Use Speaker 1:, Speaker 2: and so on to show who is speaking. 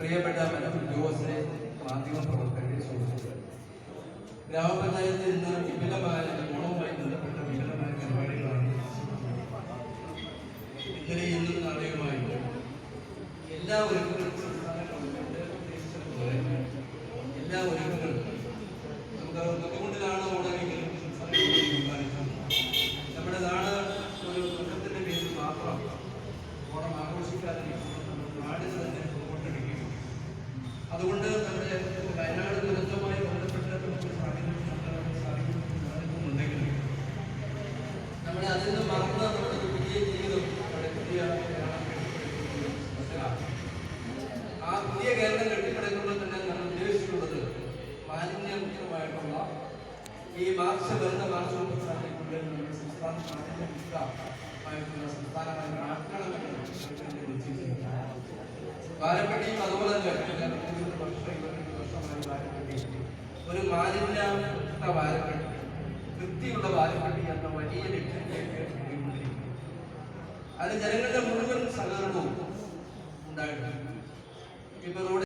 Speaker 1: പ്രിയപ്പെട്ട ഉദ്യോഗസ്ഥരെ മാധ്യമ പ്രവർത്തകരെ സുഹൃത്തുക്കളെ ഗ്രാമപഞ്ചായത്തിൽ ഇന്ന് വിപുലമായ ഓണവുമായി ബന്ധപ്പെട്ട വിപുലമായ പരിപാടികളാണ് ഇന്നലെ ഇന്നും നാളെയുമായി. എല്ലാ ഒരുക്കങ്ങളും എല്ലാ ഒരുക്കങ്ങളും അതുകൊണ്ട് നമ്മുടെ വയനാട് ദുരന്തവുമായി ബന്ധപ്പെട്ട് നമുക്ക് സാഹചര്യം നമ്മൾ അതിൽ നിന്ന് മറന്ന് നമ്മുടെ പുതിയ ജീവിതം നമ്മുടെ പുതിയ ആ പുതിയ കേരളം കെട്ടിപ്പടുക്കുമ്പോൾ തന്നെ നമ്മൾ ഉദ്ദേശിച്ചിട്ടുള്ളത് മാലിന്യമുക്തമായിട്ടുള്ള ഈ മാർച്ച് വരുന്ന മാർച്ച് മുപ്പത്തിനാലിനുള്ളിൽ നമ്മുടെ സംസ്ഥാനം മാലിന്യമുക്തമായിട്ടുള്ള സംസ്ഥാനമായി വാരപ്പെട്ടിയും അതുപോലെ തന്നെ ഒരു മാലിന്യമുക്ത വാരപ്പെട്ടി വൃത്തിയുള്ള വാരപ്പെട്ടി എന്ന വലിയ ലക്ഷ്യത്തിലേക്ക് അത് ജനങ്ങളുടെ മുഴുവൻ സഹകരണവും ഉണ്ടായിട്ടുണ്ട്. ഇപ്പൊ